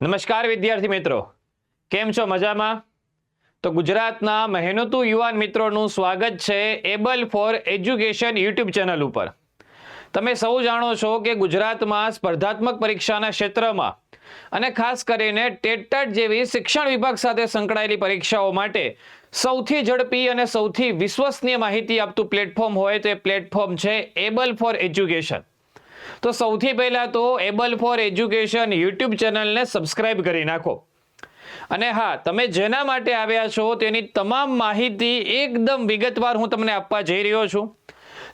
નમસ્કાર વિદ્યાર્થી મિત્રો. કેમ છો મજામાં? તો ગુજરાતના મહેનતુ યુવાન મિત્રોનું સ્વાગત છે Able for Education YouTube channel ઉપર. તમે સૌ જાણો છો કે ગુજરાતમાં સ્પર્ધાત્મક પરીક્ષાના ક્ષેત્રમાં અને ખાસ કરીને ટેટટ જેવી શિક્ષણ વિભાગ સાથે સંકળાયેલી પરીક્ષાઓ માટે સૌથી ઝડપી અને સૌથી વિશ્વસનીય માહિતી આપતું પ્લેટફોર્મ હોય તો એ પ્લેટફોર્મ છે એબલ ફોર એજ્યુકેશન. તો સૌથી પહેલાં તો એબલ ફોર એજ્યુકેશન યુટ્યુબ ચેનલને સબસ્ક્રાઇબ કરી નાખો. અને હા, તમે જેના માટે આવ્યા છો તેની તમામ માહિતી એકદમ વિગતવાર હું તમને આપવા જઈ રહ્યો છું.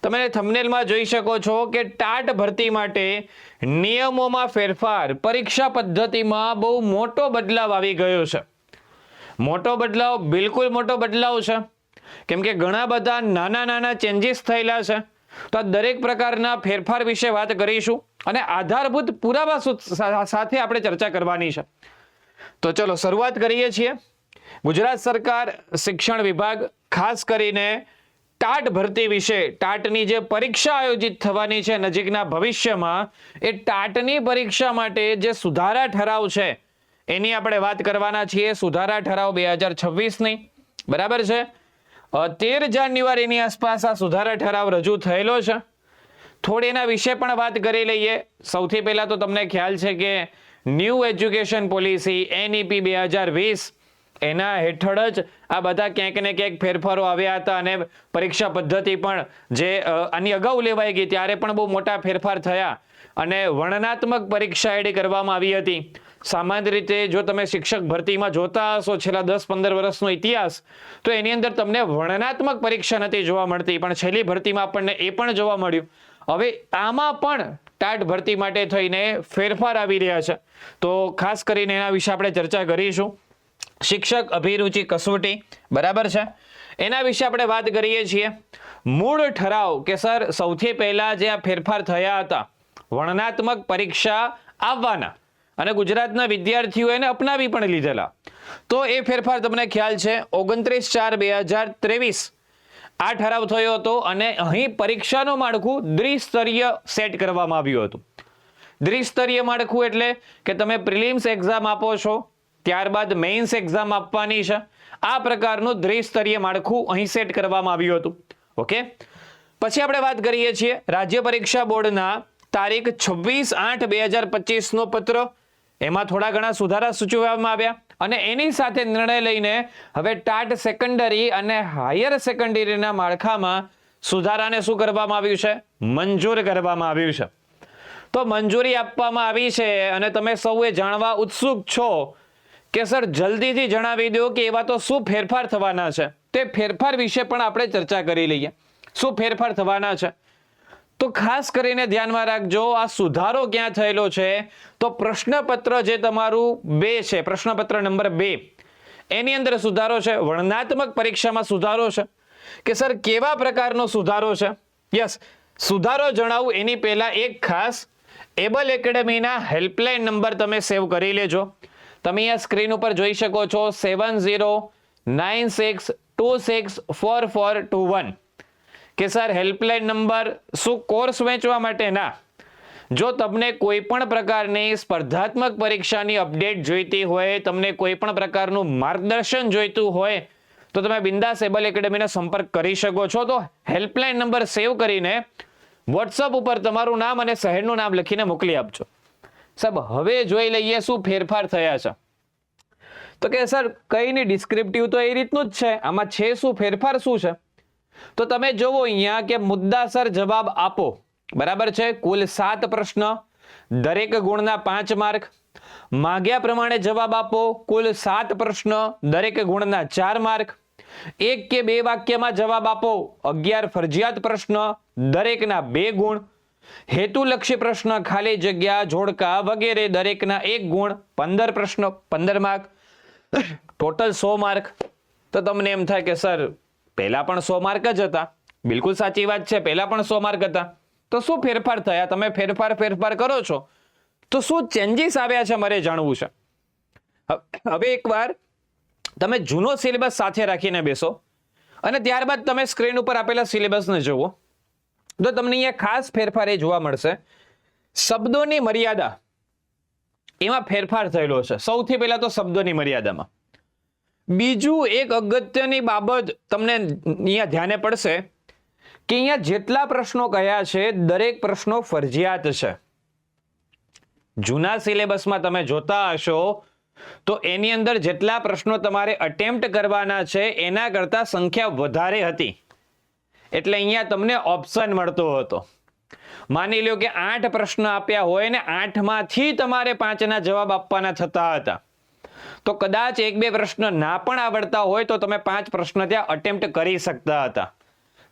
તમે થંબનેલમાં જોઈ શકો છો કે ટાટ ભરતી માટે નિયમોમાં ફેરફાર, પરીક્ષા પદ્ધતિમાં બહુ મોટો બદલાવ આવી ગયો છે. મોટો બદલાવ, બિલકુલ મોટો બદલાવ છે. કેમ કે ઘણા બધા નાના નાના ચેન્જીસ થયેલા છે. તો આ દરેક પ્રકારના ફેરફાર વિશે વાત કરીશું અને આધારભૂત પુરાવા સાથે આપણે ચર્ચા કરવાની છે. તો ચલો શરૂઆત કરીએ છીએ. ગુજરાત સરકાર, શિક્ષણ વિભાગ, ખાસ કરીને ટાટ ભરતી વિશે, ટાટની જે પરીક્ષા આયોજિત થવાની છે નજીકના ભવિષ્યમાં, એ ટાટની પરીક્ષા માટે જે સુધારા ઠરાવ છે, એની આપણે વાત કરવાના છીએ. સુધારા ઠરાવ બે હજાર છવ્વીસની. બરાબર છે? તેર જાન્યુઆરીની આસપાસ આ સુધારા ઠરાવ રજૂ થયેલો છે. થોડી એના વિશે પણ વાત કરી લઈએ. સૌથી પહેલાં તો તમને ખ્યાલ છે કે ન્યૂ એજ્યુકેશન પોલિસી એનઈપી બે હજાર વીસ, એના હેઠળ જ આ બધા ક્યાંક ને ક્યાંક ફેરફારો આવ્યા હતા અને પરીક્ષા પદ્ધતિ પણ જે આની અગાઉ લેવાઈ ગઈ ત્યારે પણ બહુ મોટા ફેરફાર થયા. અને વર્ણનાત્મક પરીક્ષા એડી કરવામાં આવી હતી. સામાન્ય રીતે જો તમે શિક્ષક ભરતીમાં જોતા હશો, છેલ્લા દસ પંદર વર્ષનો ઇતિહાસ, તો એની અંદર તમને વર્ણનાત્મક પરીક્ષા નથી જોવા મળતી, પણ છેલ્લી ભરતીમાં આપણને એ પણ જોવા મળ્યું. હવે આમાં પણ ટાટ ભરતી માટે થઈને ફેરફાર આવી રહ્યા છે. તો ખાસ કરીને એના વિશે આપણે ચર્ચા કરીશું. શિક્ષક અભિરુચિ કસોટી, બરાબર છે? એના વિશે આપણે વાત કરીએ છીએ. મૂળ ઠરાવ કે સર, સૌથી પહેલા જે આ ફેરફાર થયા હતા, વર્ણનાત્મક પરીક્ષા આવવાના. અને ગુજરાતના વિદ્યાર્થીઓએ અપનાવી પણ લીધેલા. તો એ ફેરફાર તમને ખ્યાલ છે, ઓગણત્રીસ ચાર બે હજાર ત્રેવીસ આ ઠરાવ થયો હતો અને અહીં પરીક્ષાનું માળખું દ્વિસ્તરીય સેટ કરવામાં આવ્યું હતું. દ્વિસ્તરીય માળખું એટલે કે તમે પ્રિલિમ્સ એક્ઝામ આપો છો, ત્યારબાદ મેઇન્સ એક્ઝામ આપવાની છે, આ પ્રકારનું દ્વિસ્તરીય માળખું અહીં સેટ કરવામાં આવ્યું હતું. ઓકે? પછી આપણે વાત કરીએ છીએ રાજ્ય પરીક્ષા બોર્ડના તારીખ છવ્વીસ આઠ બે હજાર પચીસનો પત્ર એમાં થોડા ઘણા સુધારા સૂચવવામાં આવ્યા અને એની સાથે નિર્ણય લઈને હવે ટાટ સેકન્ડરી અને હાયર સેકન્ડરીના માળખામાં સુધારાને શું કરવામાં આવ્યું છે? મંજૂર કરવામાં આવ્યું છે. તો મંજૂરી આપવામાં આવી છે અને તમે સૌએ જાણવા ઉત્સુક છો કે સર જલ્દીથી જણાવી દો કે એવા તો શું ફેરફાર થવાના છે? તે ફેરફાર વિશે પણ આપણે ચર્ચા કરી લઈએ. શું ફેરફાર થવાના છે? તો ખાસ કરીને ધ્યાનમાં રાખજો, આ સુધારો ક્યાં થયેલો છે? તો પ્રશ્નપત્ર જે તમારું બે છે, પ્રશ્નપત્ર નંબર બે, એની અંદર સુધારો છે, વર્ણનાત્મક પરીક્ષામાં સુધારો છે. કે સર, કેવા પ્રકારનો સુધારો છે? યસ, સુધારો જણાવું, એની પહેલાં એક ખાસ એબલ એકેડમીના હેલ્પલાઇન નંબર તમે સેવ કરી લેજો. તમે આ સ્ક્રીન ઉપર જોઈ શકો છો, seven zero nine six two six four four two one. કે સર હેલ્પલાઇન નંબર શું કોર્સ વેચવા માટે? ના. જો તમને કોઈ પણ પ્રકારની સ્પર્ધાત્મક પરીક્ષાની અપડેટ જોઈતી હોય, તમને કોઈ પણ પ્રકારનું માર્ગદર્શન જોઈતું હોય, તો તમે બિંદાસ એબલ એકેડમીનો સંપર્ક કરી શકો છો. તો હેલ્પલાઇન નંબર સેવ કરીને વોટ્સઅપ ઉપર તમારું નામ અને શહેરનું નામ લખીને મોકલી આપજો. સાહેબ, હવે જોઈ લઈએ શું ફેરફાર થયા છે. તો કે સર, કઈ નહીં ડિસ્ક્રિપ્ટિવ તો એ રીતનું જ છે. આમાં છે શું? ફેરફાર શું છે? તો તમે જોવો અહીંયા કે મુદ્દાસર જવાબ આપો. બરાબર છે? કુલ સાત પ્રશ્ન. દરેક ગુણના પાંચ માર્ક. માગ્યા પ્રમાણે જવાબ આપો. કુલ સાત પ્રશ્ન, દરેક ગુણના ચાર માર્ક. એક કે બે વાક્યમાં જવાબ આપો. અગિયાર ફરજિયાત પ્રશ્ન, દરેકના બે ગુણ. હેતુલક્ષી પ્રશ્ન, ખાલી જગ્યા જોડકા વગેરે દરેકના એક ગુણ. પંદર પ્રશ્નો, પંદર માર્ક. ટોટલ સો માર્ક. તો તમને એમ થાય કે, સર પહેલા પણ સો માર્ક જ હતા. બિલકુલ સાચી વાત છે, પહેલાં પણ સો માર્ક હતા. તો શું ફેરફાર થયા? તમે ફેરફાર ફેરફાર કરો છો. તો શું ચેન્જીસ આવ્યા છે મારે જાણવું છે. હવે એકવાર તમે જૂનો સિલેબસ સાથે રાખીને બેસો અને ત્યારબાદ તમે સ્ક્રીન ઉપર આપેલા સિલેબસને જુઓ. તો તમને અહીંયા ખાસ ફેરફાર એ જોવા મળશે. શબ્દોની મર્યાદા એમાં ફેરફાર થયેલો છે. સૌથી પહેલા તો શબ્દોની મર્યાદામાં. બીજું એક અગત્યની બાબત તમને અહીંયા ધ્યાને પડશે કે અહીંયા જેટલા પ્રશ્નો કયા છે, દરેક પ્રશ્નો ફરજિયાત છે. જૂના સિલેબસમાં તમે જોતા હશો, તો એની અંદર જેટલા પ્રશ્નો તમારે અટેમ્પ્ટ કરવાના છે, એના કરતાં સંખ્યા વધારે હતી. એટલે અહીંયા તમને ઓપ્શન મળતો હતો. માની લ્યો કે આઠ પ્રશ્ન આપ્યા હોય ને આઠમાંથી તમારે પાંચના જવાબ આપવાના થતા હતા. તો કદાચ એક બે પ્રશ્ન ના પણ આવડતા હોય તો તમે પાંચ પ્રશ્ન ત્યાં અટેમ્પ્ટ કરી શકતા હતા.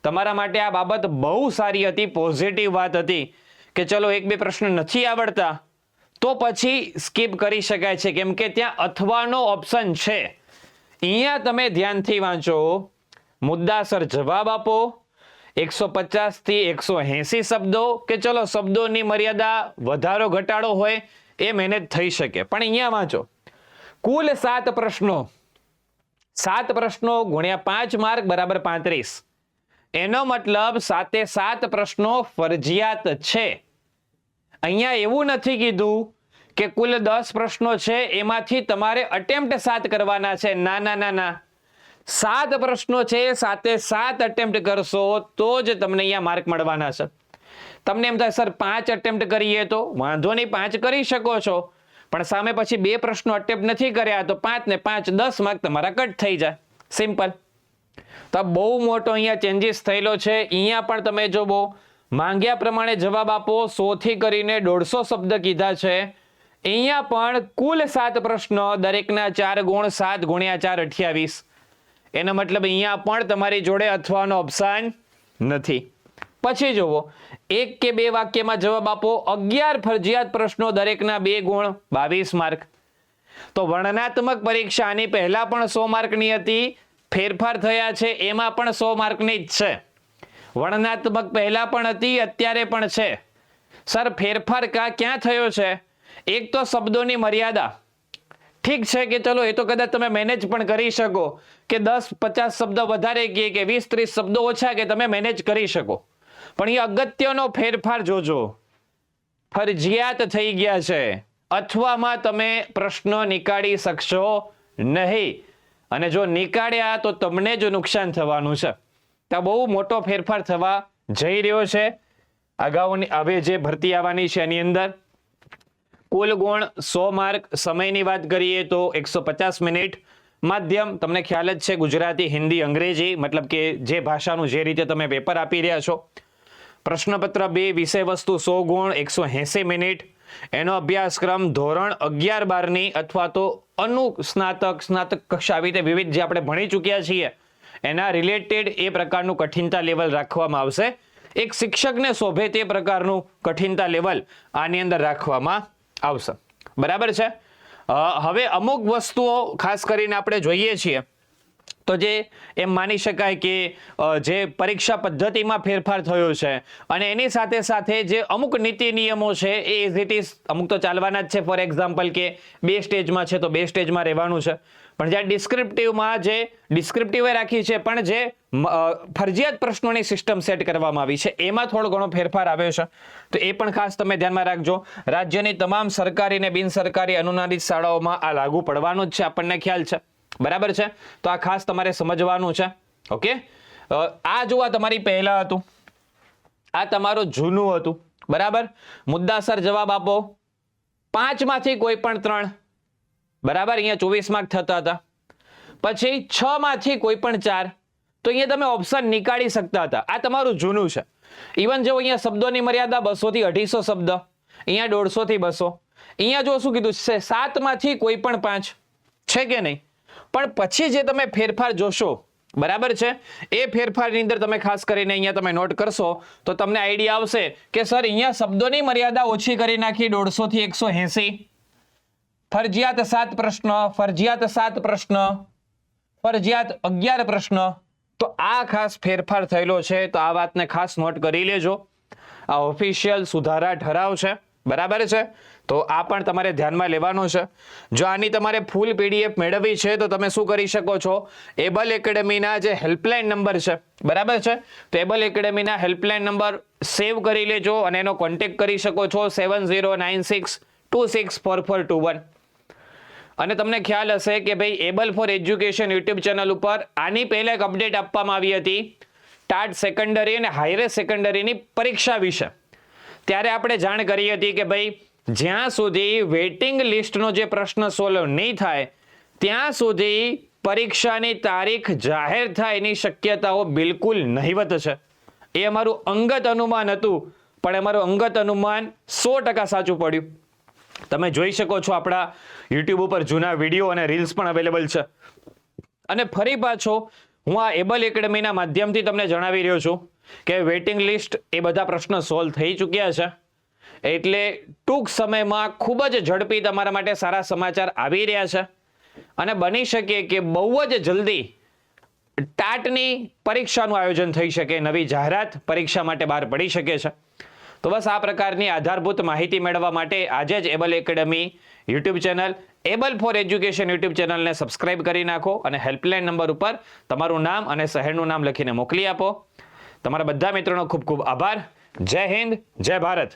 તમારા માટે આ બાબત બહુ સારી હતી પોઝિટિવ વાત હતી કે ચલો એક બે પ્રશ્ન નથી આવડતા તો પછી સ્કીપ કરી શકાય છે. કેમ કે ત્યાં અથવાનો ઓપ્શન છે. અહીંયા તમે ધ્યાનથી વાંચો. મુદ્દાસર જવાબ આપો. એકસો પચાસથી એકસો એંસી શબ્દો કે ચલો શબ્દોની મર્યાદા વધારો ઘટાડો હોય એ મેનેજ થઈ શકે. પણ અહીંયા વાંચો. કુલ સાત પ્રશ્નો. સાત પ્રશ્નો ગુણ્યા પાંચ માર્ક બરાબર પાંત્રીસ. એનો મતલબ સાતે સાત પ્રશ્નો ફરજિયાત છે. અહીંયા એવું નથી કીધું કે કુલ દસ પ્રશ્નો છે, એમાંથી તમારે અટેમ્પ્ટ સાત કરવાના છે. ના ના ના ના. સાત પ્રશ્નો છે, સાતે સાત અટેમ્પ્ટ કરશો તો જ તમને અહીંયા માર્ક મળવાના છે. તમને એમ થાય, સર, પાંચ અટેમ્પ્ટ કરીએ તો? વાંધો નહીં, પાંચ કરી શકો છો. પણ સામે પછી બે પ્રશ્નો અટેમ્પ્ટ નથી કર્યા તો પાંચ ને પાંચ દસ માર્ક તમારા કટ થઈ જાય. સિમ્પલ તો બહુ મોટો અહીંયા ચેન્જીસ થયેલો છે. અહીંયા પણ તમે જો બહુ માંગ્યા પ્રમાણે જવાબ આપો સોથી કરીને દોઢસો શબ્દ કીધા છે. અહીંયા પણ કુલ સાત પ્રશ્નો, દરેકના ચાર ગુણ, સાત ગુણ્યા ચાર અઠ્યાવીસ. એનો મતલબ અહીંયા પણ તમારી જોડે અથવાનો ઓપ્શન નથી. પછી જુઓ. એક કે બે વાક્યમાં જવાબ આપો. અગિયાર ફરજિયાત પ્રશ્નો દરેકના બે ગુણ. બાવીસ માર્ક. તો વર્ણનાત્મક પરીક્ષા આની પહેલા પણ સો માર્કની હતી, ફેરફાર થયા છે, એમાં પણ સો માર્કની જ છે. વર્ણનાત્મક પહેલા પણ હતી, અત્યારે પણ છે. સર, ફેરફાર ક્યાં થયો છે? એક તો શબ્દોની મર્યાદા. ઠીક છે કે ચલો, એ તો કદાચ તમે મેનેજ પણ કરી શકો કે દસ પચાસ શબ્દ વધારે કે વીસ ત્રીસ શબ્દો ઓછા કે તમે મેનેજ કરી શકો. પણ એ અગત્યનો ફેરફાર જોજો. ફરજિયાત થઈ ગયા છે. અથવામાં તમે પ્રશ્નો નીકાળી શકશો નહીં. અને જો નીકાળ્યા તો તમને જ નુકસાન થવાનું છે. ત્યાં બહુ મોટો ફેરફાર થવા જઈ રહ્યો છે. અગાઉની, હવે જે ભરતી આવવાની છે એની અંદર, કુલ ગુણ સો માર્ક. સમયની વાત કરીએ તો એકસો પચાસ મિનિટ. માધ્યમ, તમને ખ્યાલ જ છે ગુજરાતી, હિન્દી, અંગ્રેજી, મતલબ કે જે ભાષાનું જે રીતે તમે પેપર આપી રહ્યા છો. પ્રશ્નપત્ર બે વિષય વસ્તુ સો ગુણ, એકસો એંસી મિનિટ. એનો અભ્યાસક્રમ ધોરણ અગિયાર બારની અથવા તો અનુસ્નાતક સ્નાતક કક્ષા આવી રીતે વિવિધ જે આપણે ભણી ચૂક્યા છીએ, એના રિલેટેડ એ પ્રકારનું કઠિનતા લેવલ રાખવામાં આવશે. એક શિક્ષકને શોભે તે પ્રકારનું કઠિનતા લેવલ આની અંદર રાખવામાં આવશે. બરાબર છે? હવે અમુક વસ્તુઓ ખાસ કરીને આપણે જોઈએ છીએ. તો જે એમ માની શકાય કે જે પરીક્ષા પદ્ધતિમાં ફેરફાર થયો છે અને એની સાથે સાથે જે અમુક નીતિ નિયમો છે એ ઇઝ ઇટ ઇઝ અમુક તો ચાલવાના જ છે. ફોર એક્ઝામ્પલ કે બે સ્ટેજમાં છે તો બે સ્ટેજમાં રહેવાનું છે. પણ જ્યાં ડિસ્ક્રિપ્ટિવમાં જે ડિસ્ક્રિપ્ટિવે રાખી છે પણ જે ફરજિયાત પ્રશ્નોની સિસ્ટમ સેટ કરવામાં આવી છે, એમાં થોડો ઘણો ફેરફાર આવ્યો છે. તો એ પણ ખાસ તમે ધ્યાનમાં રાખજો. રાજ્યની તમામ સરકારી અને બિનસરકારી અનુદાનિત શાળાઓમાં આ લાગુ પડવાનું જ છે આપણને ખ્યાલ છે. બરાબર છે? તો આ ખાસ તમારે સમજવાનું છે. ઓકે? આ જોવા તમારી પહેલા હતું. આ તમારું જૂનું હતું. બરાબર? મુદ્દાસર જવાબ આપો. પાંચમાંથી કોઈ પણ ત્રણ. બરાબર? અહીંયા ચોવીસ માર્ક થતા હતા. પછી છ માંથી કોઈ પણ ચાર. તો અહીંયા તમે ઓપ્શન નીકાળી શકતા હતા. આ તમારું જૂનું છે. ઇવન જો અહીંયા શબ્દોની મર્યાદા બસો થી અઢીસો શબ્દ. અહીંયા દોઢસો થી બસો. અહીંયા જો શું કીધું છે? સાતમાંથી કોઈ પણ પાંચ. છે કે નહીં? પણ પછી જે તમે ફેરફાર જોશો, બરાબર છે? એ ફેરફારની અંદર તમે ખાસ કરીને અહીંયા તમે નોટ કરશો, તો તમને આઈડિયા આવશે કે સર અહીંયા શબ્દોની મર્યાદા ઓછી કરી નાખી દોઢસો થી એકસો એસી. ફરજિયાત સાત પ્રશ્ન, ફરજિયાત સાત પ્રશ્ન, ફરજિયાત અગિયાર પ્રશ્ન. તો આ ખાસ ફેરફાર થયેલો છે, તો આ વાતને ખાસ નોટ કરી લેજો. આ ઓફિશિયલ સુધારા ઠરાવ છે. બરાબર છે? તો આ પણ તમારે ધ્યાનમાં લેવાનું છે. જો આની તમારે ફૂલ પીડીએફ મેળવવી છે, તો તમે શું કરી શકો છો? એબલ એકેડમીના જે હેલ્પલાઇન નંબર છે, બરાબર છે? તો એબલ એકેડમીના હેલ્પલાઇન નંબર સેવ કરી લેજો અને એનો કોન્ટેક્ટ કરી શકો છો seven zero nine six two six four four two one અને તમને ખ્યાલ હશે કે ભાઈ Able for Education YouTube channel ઉપર આની પહેલા એક અપડેટ આપવામાં આવી હતી. ટાટ સેકન્ડરી અને હાયર સેકન્ડરીની પરીક્ષા વિશે. ત્યારે આપણે જાણ કરી હતી કે ભાઈ, જ્યાં સુધી વેઇટિંગ લિસ્ટનો જે પ્રશ્ન સોલ્વ નહીં થાય, ત્યાં સુધી પરીક્ષાની તારીખ જાહેર થાય એની શક્યતાઓ બિલકુલ નહીવત છે. એ અમારું અંગત અનુમાન હતું, પણ અમારું અંગત અનુમાન સો ટકા સાચું પડ્યું. તમે જોઈ શકો છો આપણા યુટ્યુબ ઉપર જૂના વીડિયો અને રીલ્સ પણ અવેલેબલ છે. અને ફરી પાછો હું આ એબલ એકેડમીના માધ્યમથી તમને જણાવી રહ્યો છું. કે વેઇટિંગ લિસ્ટ એ બધા પ્રશ્નો સોલ્વ થઈ ચૂક્યા છે. એટલે ટૂંક સમયમાં ખૂબ જ ઝડપી તમારા માટે સારા સમાચાર આવી રહ્યા છે. અને બની શકે કે બહુ જ જલ્દી ટાટની પરીક્ષાનું આયોજન થઈ શકે, નવી જાહેરાત પરીક્ષા માટે બહાર પડી શકે છે. તો બસ આ પ્રકારની આધારભૂત માહિતી મેળવવા માટે આજે જ Able academy YouTube channel, Able for Education YouTube ચેનલને સબસ્ક્રાઇબ કરી નાખો અને હેલ્પલાઇન નંબર ઉપર તમારું નામ અને શહેરનું નામ લખીને મોકલી આપો. તમારા બધા મિત્રોનો ખૂબ ખૂબ આભાર. જય હિન્દ જય ભારત.